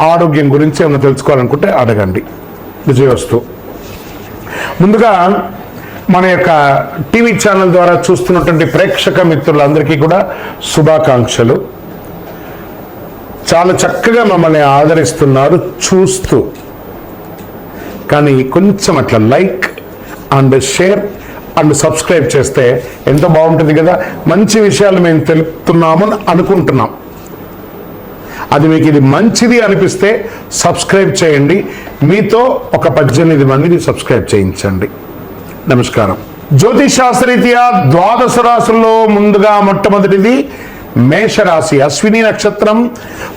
ఆరోగ్యం గురించి ఏమైనా తెలుసుకోవాలనుకుంటే అడగండి. విజయవస్తు. ముందుగా మన యొక్క టీవీ ఛానల్ ద్వారా చూస్తున్నటువంటి ప్రేక్షక మిత్రులందరికీ కూడా శుభాకాంక్షలు. చాలా చక్కగా మమ్మల్ని ఆదరిస్తున్నారు చూస్తూ. కానీ కొంచెం అట్లా like and share and subscribe చేస్తే ఎంతో బాగుంటుంది కదా? మంచి విషయాలు మేము తెలుపుతున్నాము అనుకుంటున్నాం. అది మీకు ఇది మంచిది అనిపిస్తే సబ్స్క్రైబ్ చేయండి. మీతో ఒక పద్దెనిమిది మందిని సబ్స్క్రైబ్ చేయించండి. నమస్కారం. జ్యోతిషాస్త్రరీత్యా ద్వాదశ రాశుల్లో ముందుగా మొట్టమొదటిది మేషరాశి. అశ్విని నక్షత్రం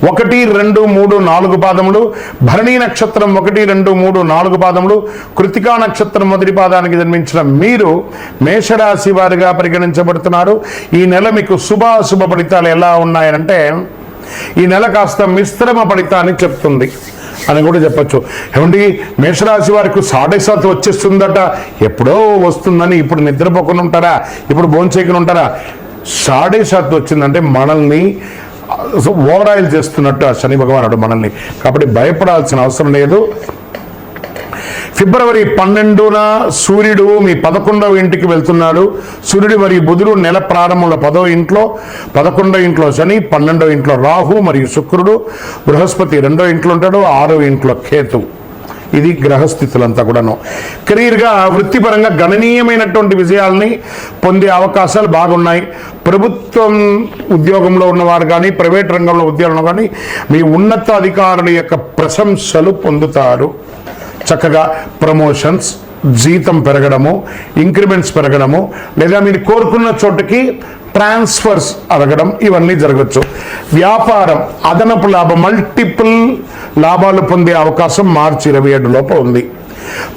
ఒకటి రెండు మూడు నాలుగు పాదములు. భరణి నక్షత్రం ఒకటి రెండు మూడు నాలుగు పాదములు. కృతికా నక్షత్రం మొదటి పాదానికి జన్మించిన మీరు మేషరాశి వారిగా పరిగణించబడుతున్నారు. ఈ నెల మీకు శుభాశుభ ఫలితాలు ఎలా ఉన్నాయంటే ఈ నెల కాస్త మిశ్రమ ఫలితాన్ని చెప్తుంది అని కూడా చెప్పొచ్చు. ఏమండి మేషరాశి వారికి సాడే వచ్చేస్తుందట. ఎప్పుడో వస్తుందని ఇప్పుడు నిద్రపోకుండా ఉంటారా? ఇప్పుడు భోంచేయకుండా ఉంటారా? సాడే వచ్చిందంటే మనల్ని ఓవరాయిల్ చేస్తున్నట్టు ఆ శని భగవానుడు మనల్ని. కాబట్టి భయపడాల్సిన అవసరం లేదు. ఫిబ్రవరి పన్నెండున సూర్యుడు మీ పదకొండవ ఇంటికి వెళ్తున్నాడు. సూర్యుడు మరియు బుధుడు నెల ప్రారంభంలో పదో ఇంట్లో పదకొండో ఇంట్లో శని పన్నెండో ఇంట్లో రాహు మరియు శుక్రుడు బృహస్పతి రెండో ఇంట్లో ఉంటాడు ఆరో ఇంట్లో కేతు. ఇది గ్రహస్థితులంతా కూడాను. కెరీర్గా వృత్తిపరంగా గణనీయమైనటువంటి విజయాల్ని పొందే అవకాశాలు బాగున్నాయి. ప్రభుత్వం ఉద్యోగంలో ఉన్నవారు కానీ ప్రైవేట్ రంగంలో ఉద్యోగంలో కానీ మీ ఉన్నత అధికారుల యొక్క ప్రశంసలు పొందుతారు. చక్కగా ప్రమోషన్స్ జీతం పెరగడము ఇంక్రిమెంట్స్ పెరగడము లేదా మీరు కోరుకున్న చోటుకి ట్రాన్స్ఫర్స్ అడగడం ఇవన్నీ జరగచ్చు. వ్యాపారం అదనపు లాభం మల్టిపుల్ లాభాలు పొందే అవకాశం మార్చి ఇరవై ఏడు లోపల ఉంది.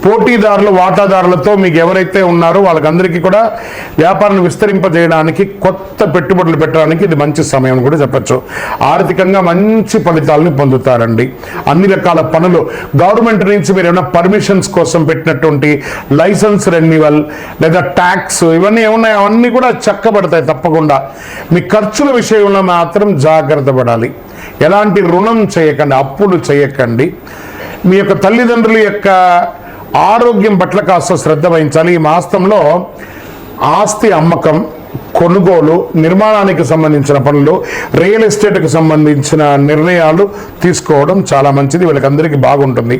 పోటీదారులు వాటాదారులతో మీకు ఎవరైతే ఉన్నారో వాళ్ళకందరికీ కూడా వ్యాపారాన్ని విస్తరింపజేయడానికి కొత్త పెట్టుబడులు పెట్టడానికి ఇది మంచి సమయం కూడా చెప్పచ్చు. ఆర్థికంగా మంచి ఫలితాలను పొందుతారండి. అన్ని రకాల పనులు. గవర్నమెంట్ నుంచి మీరు ఏమైనా పర్మిషన్స్ కోసం పెట్టినటువంటి లైసెన్స్ రెన్యువల్ లేదా ట్యాక్స్ ఇవన్నీ ఏమున్నాయి? అవన్నీ కూడా చక్కబడతాయి తప్పకుండా. మీ ఖర్చుల విషయంలో మాత్రం జాగ్రత్త పడాలి. ఎలాంటి రుణం చేయకండి అప్పులు చేయకండి. మీ యొక్క తల్లిదండ్రుల యొక్క ఆరోగ్యం పట్ల కాస్త శ్రద్ధ వహించాలి. ఈ మాసంలో ఆస్తి అమ్మకం కొనుగోలు నిర్మాణానికి సంబంధించిన పనులు రియల్ ఎస్టేట్కి సంబంధించిన నిర్ణయాలు తీసుకోవడం చాలా మంచిది. వీళ్ళకందరికీ బాగుంటుంది.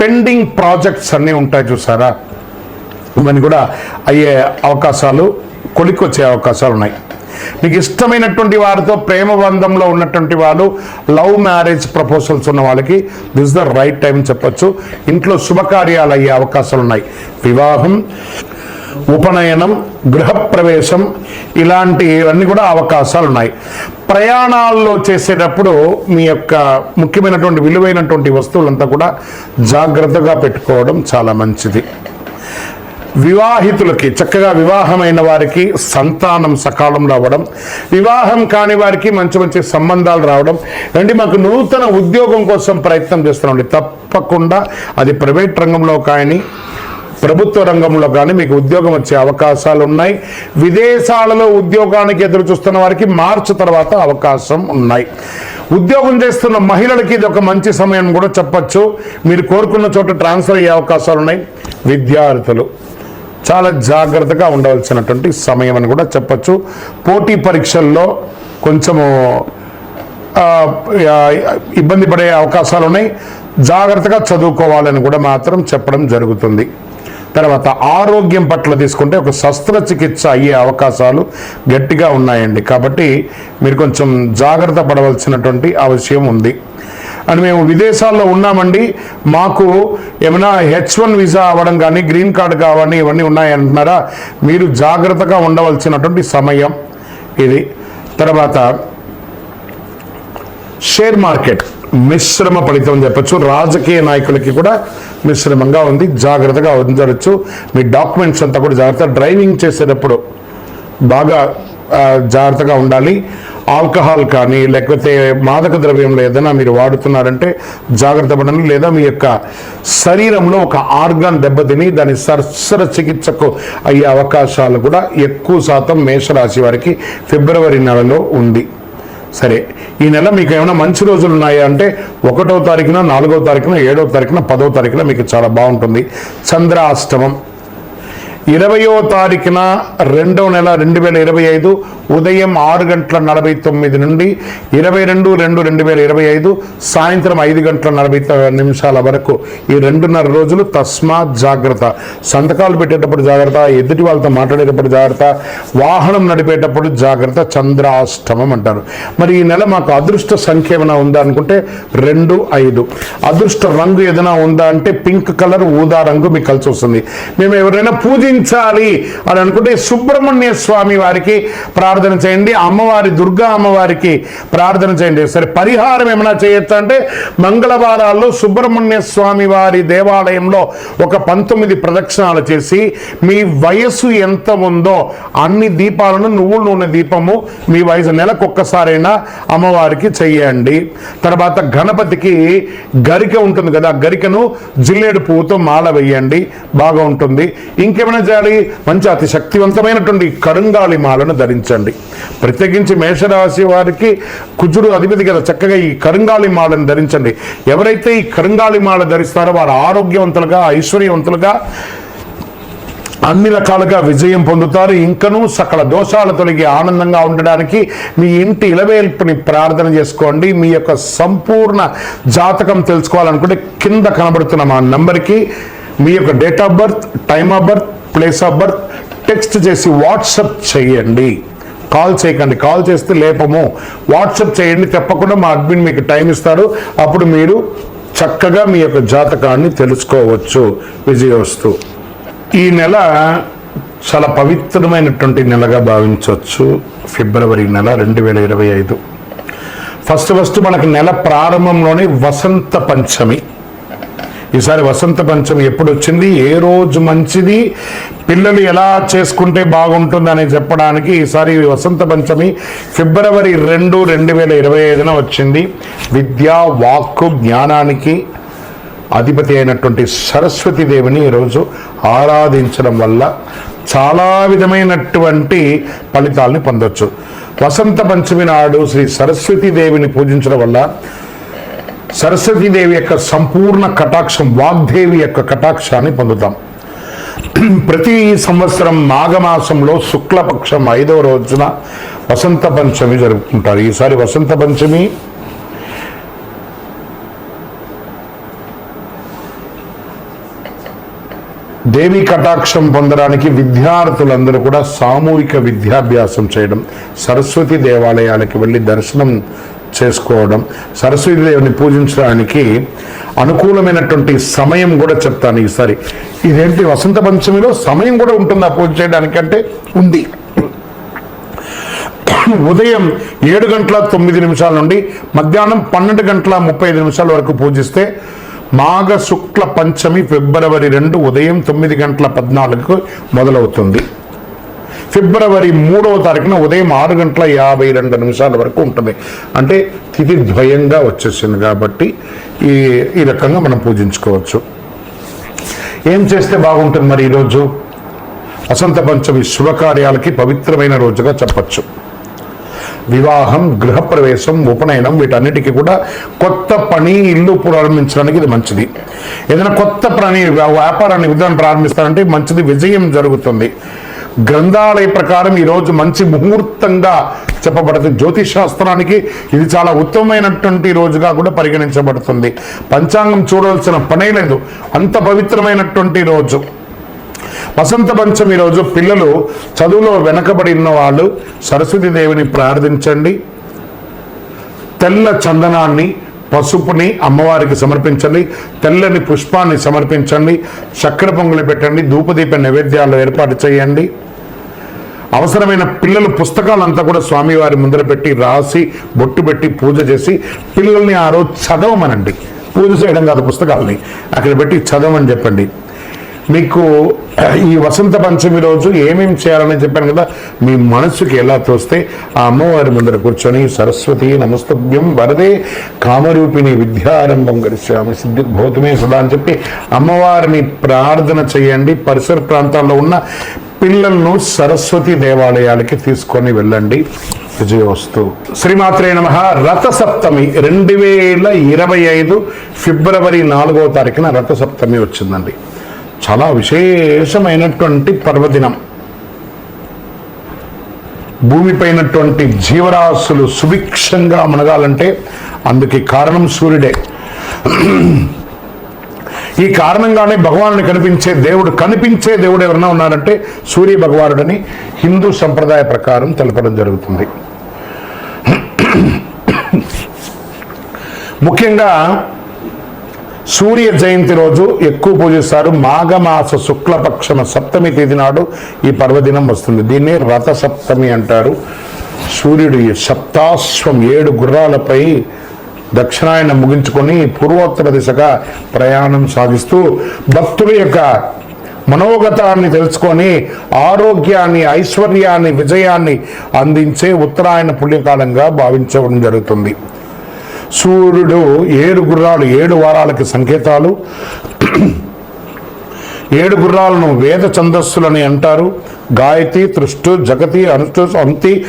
పెండింగ్ ప్రాజెక్ట్స్ అన్నీ ఉంటాయి చూసారా? ఇవన్నీ కూడా అయ్యే అవకాశాలు కొలిక్కొచ్చే అవకాశాలు ఉన్నాయి. మీకు ఇష్టమైనటువంటి వారితో ప్రేమ బంధంలో ఉన్నటువంటి వాళ్ళు లవ్ మ్యారేజ్ ప్రపోజల్స్ ఉన్న వాళ్ళకి దిస్ ద రైట్ టైం చెప్పొచ్చు. ఇంట్లో శుభకార్యాలు అయ్యే అవకాశాలు ఉన్నాయి. వివాహం ఉపనయనం గృహప్రవేశం ఇలాంటివన్నీ కూడా అవకాశాలు ఉన్నాయి. ప్రయాణాల్లో చేసేటప్పుడు మీ యొక్క ముఖ్యమైనటువంటి విలువైనటువంటి వస్తువులంతా కూడా జాగ్రత్తగా పెట్టుకోవడం చాలా మంచిది. వివాహితులకి చక్కగా వివాహమైన వారికి సంతానం సకాలం రావడం వివాహం కాని వారికి మంచి మంచి సంబంధాలు రావడం. రండి మాకు నూతన ఉద్యోగం కోసం ప్రయత్నం చేస్తున్నామండి. తప్పకుండా అది ప్రైవేట్ రంగంలో కానీ ప్రభుత్వ రంగంలో కానీ మీకు ఉద్యోగం వచ్చే అవకాశాలు ఉన్నాయి. విదేశాలలో ఉద్యోగానికి ఎదురు చూస్తున్న వారికి మార్చి తర్వాత అవకాశం ఉన్నాయి. ఉద్యోగం చేస్తున్న మహిళలకి ఇది ఒక మంచి సమయం కూడా చెప్పచ్చు. మీరు కోరుకున్న చోట ట్రాన్స్ఫర్ అయ్యే అవకాశాలు ఉన్నాయి. విద్యార్థులు చాలా జాగ్రత్తగా ఉండవలసినటువంటి సమయం అని కూడా చెప్పచ్చు. పోటీ పరీక్షల్లో కొంచెము ఇబ్బంది పడే అవకాశాలు ఉన్నాయి. జాగ్రత్తగా చదువుకోవాలని కూడా మాత్రం చెప్పడం జరుగుతుంది. తర్వాత ఆరోగ్యం పట్ల తీసుకుంటే ఒక శస్త్రచికిత్స అయ్యే అవకాశాలు గట్టిగా ఉన్నాయండి. కాబట్టి మీరు కొంచెం జాగ్రత్త పడవలసినటువంటి అవసరం ఉంది. అని మేము విదేశాల్లో ఉన్నామండి. మాకు ఏమైనా హెచ్ వన్ వీసా అవ్వడం కానీ గ్రీన్ కార్డు కావని ఇవన్నీ ఉన్నాయంటున్నారా? మీరు జాగ్రత్తగా ఉండవలసినటువంటి సమయం ఇది. తర్వాత షేర్ మార్కెట్ మిశ్రమ ఫలితం చెప్పచ్చు. రాజకీయ నాయకులకి కూడా మిశ్రమంగా ఉంది. జాగ్రత్తగా ఉండవచ్చు మీ డాక్యుమెంట్స్ అంతా కూడా జాగ్రత్త డ్రైవింగ్ చేసేటప్పుడు బాగా జాగ్రత్తగా ఉండాలి. ఆల్కహాల్ కానీ లేకపోతే మాదక ద్రవ్యంలో ఏదైనా మీరు వాడుతున్నారంటే జాగ్రత్త పడండి. లేదా మీ యొక్క శరీరంలో ఒక ఆర్గాన్ దెబ్బతిని దాని సరసర చికిత్సకు అయ్యే అవకాశాలు కూడా ఎక్కువ శాతం మేషరాశి వారికి ఫిబ్రవరి నెలలో ఉంది. సరే ఈ నెల మీకు ఏమైనా మంచి రోజులు ఉన్నాయా అంటే ఒకటో తారీఖున నాలుగో తారీఖున ఏడో తారీఖున పదో తారీఖున మీకు చాలా బాగుంటుంది. చంద్రాష్టమం. ఇరవయో తారీఖున రెండో నెల రెండు వేల ఇరవై ఐదు ఉదయం ఆరు గంటల నలభై తొమ్మిది నుండి ఇరవై రెండు రెండు రెండు వేల ఇరవై ఐదు సాయంత్రం ఐదు గంటల నలభై నిమిషాల వరకు ఈ రెండున్నర రోజులు తస్మాత్ జాగ్రత్త. సంతకాలు పెట్టేటప్పుడు జాగ్రత్త ఎదుటి వాళ్ళతో మాట్లాడేటప్పుడు జాగ్రత్త వాహనం నడిపేటప్పుడు జాగ్రత్త చంద్రాష్టమం అంటారు. మరి ఈ నెల మాకు అదృష్ట సంఖ్య ఏమైనా ఉందా అనుకుంటే రెండు ఐదు. అదృష్ట రంగు ఏదైనా ఉందా అంటే పింక్ కలర్ ఊదా రంగు మీకు కలిసి వస్తుంది. మేము ఎవరైనా పూజించాలి అని అనుకుంటే సుబ్రహ్మణ్య స్వామి వారికి ప్రార్థన చేయండి. అమ్మవారి దుర్గా అమ్మవారికి ప్రార్థన చేయండి. సరే పరిహారం ఏమైనా చేయొచ్చు అంటే మంగళవారాల్లో సుబ్రహ్మణ్య స్వామి వారి దేవాలయంలో ఒక పంతొమ్మిది ప్రదక్షిణాలు చేసి మీ వయస్సు ఎంత ఉందో అన్ని దీపాలను నువ్వులు నూనె దీపము మీ వయసు నెలకు ఒక్కసారైనా అమ్మవారికి చెయ్యండి. తర్వాత గణపతికి గరిక ఉంటుంది కదా ఆ గరికను జిల్లేడు పువ్వుతో మాల వేయండి. బాగా ఉంటుంది ఇంకేమైనా చేయాలి? మంచి అతి శక్తివంతమైనటువంటి కరుంగాళి మాలను ధరించండి. ప్రత్యేకించి మేషరాశి వారికి కుజుడు అధిపతి కదా. చక్కగా ఈ కరుంగాళి మాలను ధరించండి. ఎవరైతే ఈ కరుంగాళి మాల ధరిస్తారో వారు ఆరోగ్యవంతులుగా ఐశ్వర్యవంతులుగా అన్ని రకాలుగా విజయం పొందుతారు. ఇంకనూ సకల దోషాలు తొలగి ఆనందంగా ఉండడానికి మీ ఇంటి ఇలవేల్పుని ప్రార్థన చేసుకోండి. మీ యొక్క సంపూర్ణ జాతకం తెలుసుకోవాలనుకుంటే కింద కనబడుతున్న మా నంబర్కి మీ యొక్క date of birth time of birth place of birth text చేసి వాట్సప్ చేయండి. కాల్ చేయకండి. కాల్ చేస్తే లేపము. వాట్సప్ చేయండి. తప్పకుండా మా అడ్మిన్ మీకు టైం ఇస్తాడు. అప్పుడు మీరు చక్కగా మీ యొక్క జాతకాన్ని తెలుసుకోవచ్చు. విజయవస్తు. ఈ నెల చాలా పవిత్రమైనటువంటి నెలగా భావించవచ్చు. ఫిబ్రవరి నెల రెండు వేల ఇరవై ఐదు. ఫస్ట్ ఫస్ట్ మనకు నెల ప్రారంభంలోనే వసంత పంచమి. ఈసారి వసంత పంచమి ఎప్పుడు వచ్చింది ఏ రోజు మంచిది? పిల్లలు ఎలా చేసుకుంటే బాగుంటుంది చెప్పడానికి ఈసారి వసంత పంచమి ఫిబ్రవరి రెండు రెండు వేల ఇరవై ఐదున వచ్చింది. విద్య వాక్కు జ్ఞానానికి అధిపతి అయినటువంటి సరస్వతి దేవిని ఈరోజు ఆరాధించడం వల్ల చాలా విధమైనటువంటి ఫలితాలని పొందొచ్చు. వసంత పంచమి నాడు శ్రీ సరస్వతి దేవిని పూజించడం వల్ల సరస్వతీదేవి యొక్క సంపూర్ణ కటాక్షం వాగ్దేవి యొక్క కటాక్షాన్ని పొందుతాం. ప్రతి సంవత్సరం మాఘమాసంలో శుక్లపక్షం ఐదవ రోజున వసంత పంచమి జరుపుకుంటారు. ఈసారి వసంత పంచమి దేవి కటాక్షం పొందడానికి విద్యార్థులందరూ కూడా సామూహిక విద్యాభ్యాసం చేయడం సరస్వతి దేవాలయాలకు వెళ్ళి దర్శనం చేసుకోవడం సరస్వతీదేవిని పూజించడానికి అనుకూలమైనటువంటి సమయం కూడా చెప్తాను ఈసారి. ఇదేంటి వసంత పంచమిలో సమయం కూడా ఉంటుందా పూజ చేయడానికి అంటే ఉంది. ఉదయం ఏడు గంటల తొమ్మిది నిమిషాల నుండి మధ్యాహ్నం పన్నెండు గంటల ముప్పై నిమిషాల వరకు పూజిస్తే మాఘ శుక్ల పంచమి ఫిబ్రవరి రెండు ఉదయం తొమ్మిది గంటల పద్నాలుగుకు మొదలవుతుంది. ఫిబ్రవరి మూడవ తారీఖున ఉదయం ఆరు గంటల యాభై రెండు నిమిషాల వరకు ఉంటుంది. అంటే తిథి ద్వయంగా వచ్చేసింది కాబట్టి ఈ ఈ రకంగా మనం పూజించుకోవచ్చు. ఏం చేస్తే బాగుంటుంది మరి ఈరోజు? వసంత పంచమి శుభకార్యాలకి పవిత్రమైన రోజుగా చెప్పచ్చు. వివాహం గృహప్రవేశం ఉపనయనం వీటన్నిటికీ కూడా కొత్త పని ఇల్లు ప్రారంభించడానికి ఇది మంచిది. ఏదైనా కొత్త పని వ్యాపారాన్ని విధానం ప్రారంభిస్తారంటే మంచిది విజయం జరుగుతుంది. గ్రంథాలయ ప్రకారం ఈరోజు మంచి ముహూర్తంగా చెప్పబడుతుంది. జ్యోతిష్ శాస్త్రానికి ఇది చాలా ఉత్తమమైనటువంటి రోజుగా కూడా పరిగణించబడుతుంది. పంచాంగం చూడవలసిన పనే లేదు. అంత పవిత్రమైనటువంటి రోజు. వసంత పంచమి రోజు పిల్లలు చదువులో వెనకబడి ఉన్న వాళ్ళు సరస్వతి దేవిని ప్రార్థించండి. తెల్ల చందనాన్ని పసుపుని అమ్మవారికి సమర్పించండి. తెల్లని పుష్పాన్ని సమర్పించండి. చక్కెర పొంగులు పెట్టండి. ధూపదీప నైవేద్యాలు ఏర్పాటు చేయండి. అవసరమైన పిల్లల పుస్తకాలంతా కూడా స్వామివారి ముందర పెట్టి రాసి బొట్టు పెట్టి పూజ చేసి పిల్లల్ని ఆ రోజు చదవమనండి. పూజ చేయడం కాదు పుస్తకాలని. అక్కడ పెట్టి చదవమని చెప్పండి. మీకు ఈ వసంత పంచమి రోజు ఏమేమి చేయాలని చెప్పాను కదా మీ మనసుకి ఎలా తోస్తే ఆ అమ్మవారి ముందర కూర్చొని సరస్వతి నమస్తభ్యం వరదే కామరూపిణి విద్యారంభం గడిచాము సిద్ధి భౌతమే సదా అని చెప్పి అమ్మవారిని ప్రార్థన చేయండి. పరిసర ప్రాంతాల్లో ఉన్న పిల్లలను సరస్వతి దేవాలయాలకి తీసుకొని వెళ్ళండి. విజయవస్తు. శ్రీమాత్రే నమ. రథసప్తమి రెండు వేల ఇరవై ఐదు ఫిబ్రవరి నాలుగో తారీఖున రథసప్తమి వచ్చిందండి. చాలా విశేషమైనటువంటి పర్వదినం. భూమిపైనటువంటి జీవరాశులు సుభిక్షంగా మునగాలంటే అందుకే కారణం సూర్యుడే. ఈ కారణంగానే భగవానుని కనిపించే దేవుడు కనిపించే దేవుడు ఎవరైనా ఉన్నాడంటే సూర్య భగవానుడని హిందూ సంప్రదాయ ప్రకారం తెలపడం జరుగుతుంది. ముఖ్యంగా సూర్య జయంతి రోజు ఎక్కువ పూజిస్తారు. మాఘమాస శుక్లపక్షమ సప్తమి తేదీ నాడు ఈ పర్వదినం వస్తుంది. దీన్ని రథ సప్తమి అంటారు. సూర్యుడు ఈ సప్తాశ్వం ఏడు గుర్రాలపై దక్షిణాయన ముగించుకొని పూర్వోత్తర దిశగా ప్రయాణం సాగిస్తూ భక్తుల యొక్క మనోగతాన్ని తెలుసుకొని ఆరోగ్యాన్ని ఐశ్వర్యాన్ని విజయాన్ని అందించే ఉత్తరాయణ పుణ్యకాలంగా భావించడం జరుగుతుంది. సూర్యుడు ఏడు గుర్రాలు ఏడు వారాలకి సంకేతాలు. ఏడు గుర్రాలను వేద ఛందస్సులని అంటారు. గాయతి తృష్టు జగతి అనుష్టు అంతి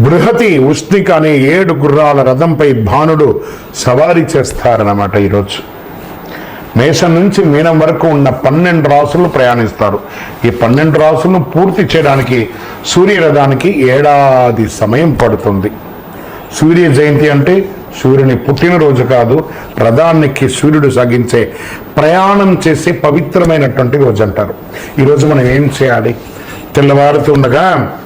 బృహతి ఉష్ణిక అనే ఏడు గుర్రాల రథంపై భానుడు సవారీ చేస్తారన్నమాట ఈరోజు. మేషం నుంచి మీనం వరకు ఉన్న పన్నెండు రాసులు ప్రయాణిస్తారు. ఈ పన్నెండు రాసులను పూర్తి చేయడానికి సూర్యరథానికి ఏడాది సమయం పడుతుంది. సూర్య జయంతి అంటే సూర్యుని పుట్టినరోజు కాదు రథానికి సూర్యుడు సాగించే ప్రయాణం చేసే పవిత్రమైనటువంటి రోజు అంటారు ఈరోజు మనం ఏం చేయాలి? తెల్లవారుతుండగా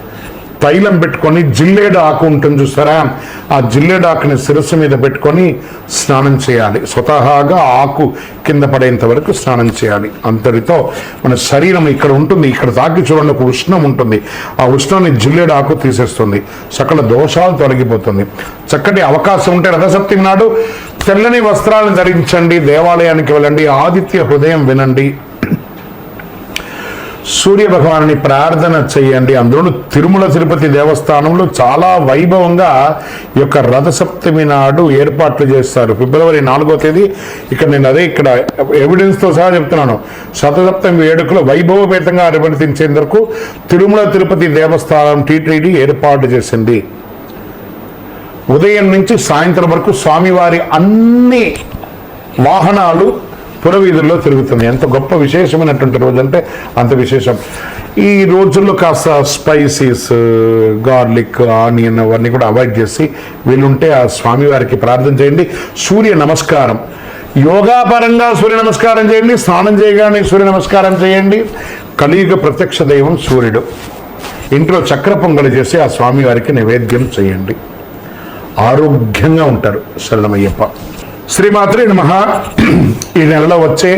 తైలం పెట్టుకొని జిల్లేడు ఆకు ఉంటుంది చూసారా ఆ జిల్లేడు ఆకుని శిరస్సు మీద పెట్టుకొని స్నానం చేయాలి. స్వతహాగా ఆకు కింద పడేంత వరకు స్నానం చేయాలి. అంతటితో మన శరీరం ఇక్కడ ఉంటుంది. ఇక్కడ తాకి చూడండి ఒక ఉష్ణం ఉంటుంది. ఆ ఉష్ణాన్ని జిల్లేడు ఆకు తీసేస్తుంది. సకల దోషాలు తొలగిపోతుంది. చక్కటి అవకాశం ఉంటే రథసప్తమి నాడు తెల్లని వస్త్రాలను ధరించండి. దేవాలయానికి వెళ్ళండి. ఆదిత్య హృదయం వినండి. సూర్య భగవానుని ప్రార్థన చేయండి. అందులో తిరుమల తిరుపతి దేవస్థానంలో చాలా వైభవంగా ఈ యొక్క రథసప్తమి నాడు ఏర్పాట్లు చేస్తారు. ఫిబ్రవరి నాలుగో తేదీ. ఇక్కడ నేను అదే ఇక్కడ ఎవిడెన్స్తో సహా చెప్తున్నాను. శతసప్తమి వేడుకలు వైభవపేతంగా నిర్వర్తించేందుకు తిరుమల తిరుపతి దేవస్థానం టీటీడీ ఏర్పాటు చేసింది. ఉదయం నుంచి సాయంత్రం వరకు స్వామివారి అన్ని వాహనాలు పురవీధుల్లో తిరుగుతుంది. ఎంత గొప్ప విశేషమైనటువంటి రోజు అంటే అంత విశేషం. ఈ రోజుల్లో కాస్త స్పైసీస్ గార్లిక్ ఆనియన్ అవన్నీ కూడా అవాయిడ్ చేసి వీళ్ళుంటే ఆ స్వామివారికి ప్రార్థన చేయండి. సూర్య నమస్కారం. యోగాపరంగా సూర్య నమస్కారం చేయండి. స్నానం చేయగానే సూర్య నమస్కారం చేయండి. కలియుగ ప్రత్యక్ష దైవం సూర్యుడు. ఇంట్లో చక్ర పొంగలి చేసి ఆ స్వామివారికి నైవేద్యం చేయండి. ఆరోగ్యంగా ఉంటారు శరణమయ్యప్ప. శ్రీమాత్రి నమ. ఈ నెలలో వచ్చే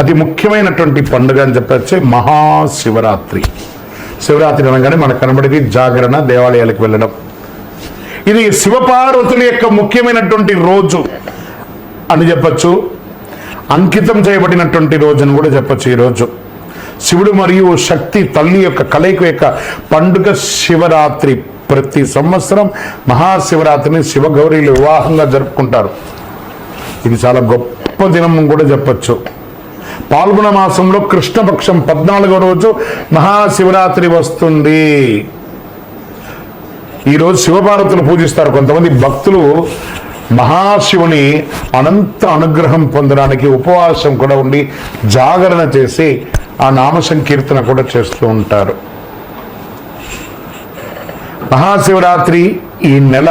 అతి ముఖ్యమైనటువంటి పండుగ అని చెప్పొచ్చే మహాశివరాత్రి. శివరాత్రి అనగానే మనకు కనబడేది జాగరణ దేవాలయాలకు వెళ్ళడం. ఇది శివపార్వతుల యొక్క ముఖ్యమైనటువంటి రోజు అని చెప్పచ్చు. అంకితం చేయబడినటువంటి రోజు అని కూడా చెప్పచ్చు ఈరోజు శివుడు మరియు శక్తి తల్లి యొక్క కలయిక యొక్క పండుగ శివరాత్రి. ప్రతి సంవత్సరం మహాశివరాత్రిని శివగౌరీలు వివాహంగా జరుపుకుంటారు. ఇది చాలా గొప్ప దినం కూడా చెప్పచ్చు. పాల్గొన మాసంలో కృష్ణపక్షం పద్నాలుగో రోజు మహాశివరాత్రి వస్తుంది. ఈరోజు శివపార్వతులు పూజిస్తారు. కొంతమంది భక్తులు మహాశివుని అనంత అనుగ్రహం పొందడానికి ఉపవాసం కూడా ఉండి జాగరణ చేసి ఆ నామ సంకీర్తన కూడా చేస్తూ ఉంటారు. మహాశివరాత్రి ఈ నెల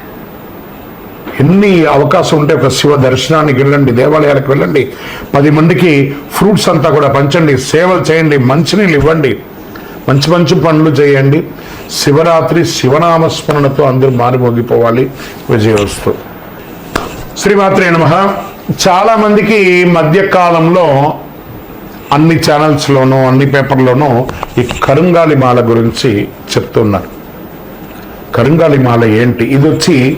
ఎన్ని అవకాశం ఉంటే ఒక శివ దర్శనానికి వెళ్ళండి దేవాలయాలకు వెళ్ళండి పది మందికి ఫ్రూట్స్ అంతా కూడా పంచండి సేవలు చేయండి మంచినీళ్ళు ఇవ్వండి మంచి మంచి పనులు చేయండి. శివరాత్రి శివనామస్మరణతో అందరూ మారిమోగిపోవాలి. విజయోస్తు. శ్రీమాత్రే నమ. చాలామందికి మధ్యకాలంలో అన్ని ఛానల్స్లోనూ అన్ని పేపర్లోనూ ఈ కరుంగాలి మాల గురించి చెప్తున్నారు. కరుంగాలి మాల ఏంటి? ఇది వచ్చి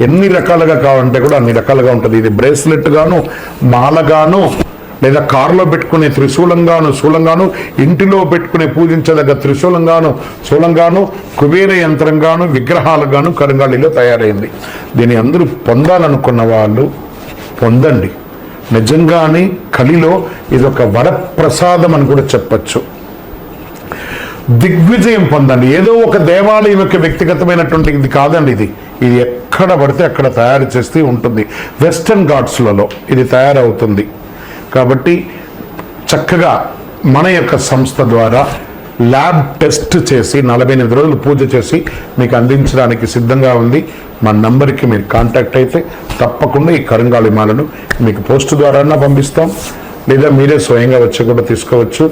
ఎన్ని రకాలుగా కావాలంటే కూడా అన్ని రకాలుగా ఉంటుంది. ఇది బ్రేస్లెట్ గాను మాలగాను లేదా కారులో పెట్టుకునే త్రిశూలంగాను శూలంగాను ఇంటిలో పెట్టుకునే పూజించదగ్గ త్రిశూలంగాను శూలంగాను కుబేర యంత్రంగాను విగ్రహాలుగాను కరంగాళిలో తయారైంది. దీన్ని అందరూ పొందాలనుకున్న వాళ్ళు పొందండి. నిజంగానే కలిలో ఇది ఒక వరప్రసాదం అని కూడా చెప్పచ్చు. దిగ్విజయం పొందండి. ఏదో ఒక దేవాలయం యొక్క వ్యక్తిగతమైనటువంటి ఇది కాదండి ఇది. ఇది ఎక్కడ పడితే అక్కడ తయారు చేస్తూ ఉంటుంది. వెస్టర్న్ ఘాట్స్లలో ఇది తయారవుతుంది. కాబట్టి చక్కగా మన యొక్క సంస్థ ద్వారా ల్యాబ్ టెస్ట్ చేసి నలభై ఎనిమిది రోజులు పూజ చేసి మీకు అందించడానికి సిద్ధంగా ఉంది. మా నంబర్కి మీరు కాంటాక్ట్ అయితే తప్పకుండా ఈ కరుంగాళి మాలను మీకు పోస్ట్ ద్వారా పంపిస్తాం. లేదా మీరే స్వయంగా వచ్చి కూడా తీసుకోవచ్చు.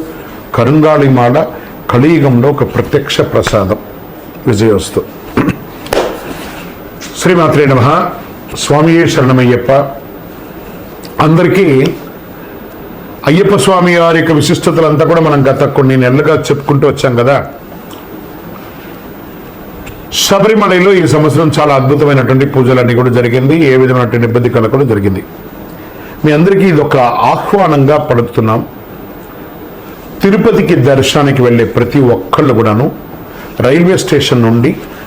కరుంగాళి మాల కలియుగంలో ఒక ప్రత్యక్ష ప్రసాదం. విజయోస్తు శ్రీమాత్రే నమ. స్వామియే శరణమయ్యప్ప. అందరికీ అయ్యప్ప స్వామి వారి యొక్క విశిష్టతలంతా కూడా మనం గత కొన్ని నెలలుగా చెప్పుకుంటూ వచ్చాం కదా. శబరిమలలో ఈ సంవత్సరం చాలా అద్భుతమైనటువంటి పూజలన్నీ కూడా జరిగింది. ఏ విధమైనటువంటి ఇబ్బంది కలగకుండా జరిగింది. మీ అందరికీ ఇది ఒక ఆహ్వానంగా పడుతున్నాం తిరుపతికి దర్శనానికి వెళ్ళే ప్రతి ఒక్కళ్ళు కూడాను రైల్వే స్టేషన్ నుండి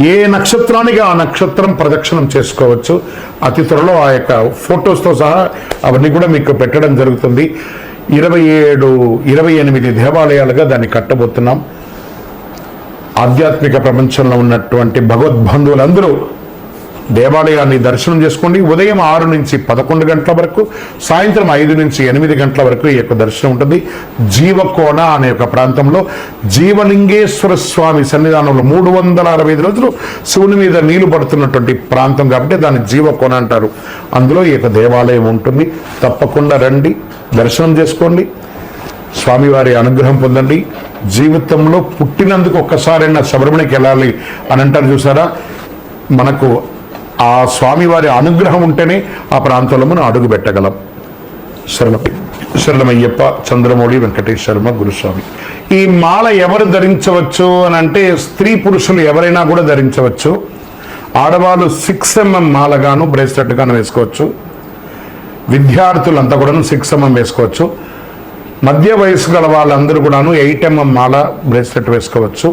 ఏ నక్షత్రానికి ఆ నక్షత్రం ప్రదక్షిణం చేసుకోవచ్చు? అతి త్వరలో ఆ యొక్క ఫొటోస్తో సహా అవన్నీ కూడా మీకు పెట్టడం జరుగుతుంది. ఇరవై ఏడు ఇరవై ఎనిమిది దేవాలయాలుగా దాన్ని కట్టబోతున్నాం. ఆధ్యాత్మిక ప్రపంచంలో ఉన్నటువంటి భగవద్బంధువులందరూ దేవాలయాన్ని దర్శనం చేసుకోండి. ఉదయం ఆరు నుంచి పదకొండు గంటల వరకు సాయంత్రం ఐదు నుంచి ఎనిమిది గంటల వరకు ఈ యొక్క దర్శనం ఉంటుంది. జీవకోణ అనే ఒక ప్రాంతంలో జీవలింగేశ్వర స్వామి సన్నిధానంలో మూడు వందల అరవై ఐదు రోజులు శివుని మీద నీళ్ళు పడుతున్నటువంటి ప్రాంతం కాబట్టి దాన్ని జీవకోణ అంటారు. అందులో ఈ యొక్క దేవాలయం ఉంటుంది. తప్పకుండా రండి దర్శనం చేసుకోండి. స్వామివారి అనుగ్రహం పొందండి. జీవితంలో పుట్టినందుకు ఒక్కసారైనా శబరిమణికి వెళ్ళాలి అని అంటారు చూసారా? మనకు ఆ స్వామివారి అనుగ్రహం ఉంటేనే ఆ ప్రాంతంలో మనం అడుగు పెట్టగలం శరణం శరణమయ్యప్ప చంద్రమౌళి వెంకటేష్ శర్మ గురుస్వామి. ఈ మాల ఎవరు ధరించవచ్చు అని అంటే స్త్రీ పురుషులు ఎవరైనా కూడా ధరించవచ్చు. ఆడవాళ్ళు సిక్స్ ఎంఎం మాలగాను బ్రేస్లెట్ గాను వేసుకోవచ్చు. విద్యార్థులంతా కూడాను సిక్స్ ఎంఎం వేసుకోవచ్చు. మధ్య వయసు గల వాళ్ళందరూ కూడాను ఎయిట్ ఎంఎం మాల బ్రేస్లెట్ వేసుకోవచ్చు.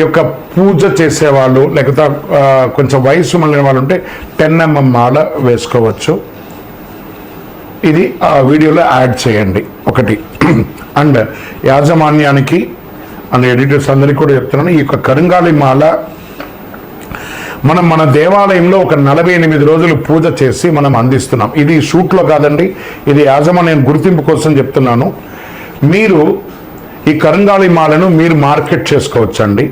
యొక్క పూజ చేసేవాళ్ళు లేకపోతే కొంచెం వయసు మళ్ళిన వాళ్ళు ఉంటే టెన్ ఎంఎం మాల వేసుకోవచ్చు. ఇది ఆ వీడియోలో యాడ్ చేయండి. ఒకటి. అండ్ యాజమాన్యానికి అండ్ ఎడిటర్స్ అందరికీ కూడా చెప్తున్నాను ఈ యొక్క కరుంగాలి మాల మనం మన దేవాలయంలో ఒక నలభై ఎనిమిది రోజులు పూజ చేసి మనం అందిస్తున్నాం. ఇది షూట్లో కాదండి ఇది యాజమాన్యం గుర్తింపు కోసం చెప్తున్నాను. మీరు ఈ కరంగాళి మాలను మీరు మార్కెట్ చేసుకోవచ్చండి.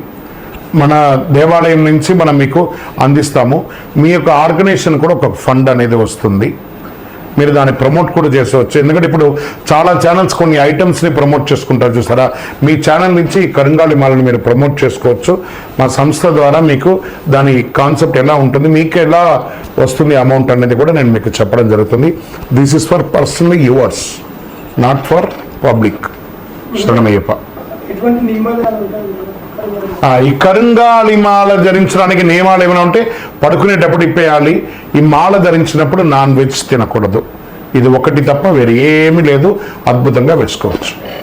మన దేవాలయం నుంచి మనం మీకు అందిస్తాము. మీ యొక్క ఆర్గనైజేషన్ కూడా ఒక ఫండ్ అనేది వస్తుంది. మీరు దాన్ని ప్రమోట్ కూడా చేసవచ్చు. ఎందుకంటే ఇప్పుడు చాలా ఛానల్స్ కొన్ని ఐటమ్స్ని ప్రమోట్ చేసుకుంటారు చూసారా? మీ ఛానల్ నుంచి ఈ కరంగాళి మాలను మీరు ప్రమోట్ చేసుకోవచ్చు. మా సంస్థ ద్వారా మీకు దాని కాన్సెప్ట్ ఎలా ఉంటుంది మీకు ఎలా వస్తుంది అమౌంట్ అనేది కూడా నేను మీకు చెప్పడం జరుగుతుంది. This is for personally yours not for public శరణమయ్యప్ప. ఎటువంటి నియమాలు ఈ కరుంగాలి మాల ధరించడానికి నియమాలు ఏమైనా ఉంటే పడుకునేటప్పుడు ఇప్పేయాలి. ఈ మాల ధరించినప్పుడు నాన్ వెజ్ తినకూడదు. ఇది ఒకటి తప్ప వేరే ఏమీ లేదు. అద్భుతంగా వేసుకోవచ్చు.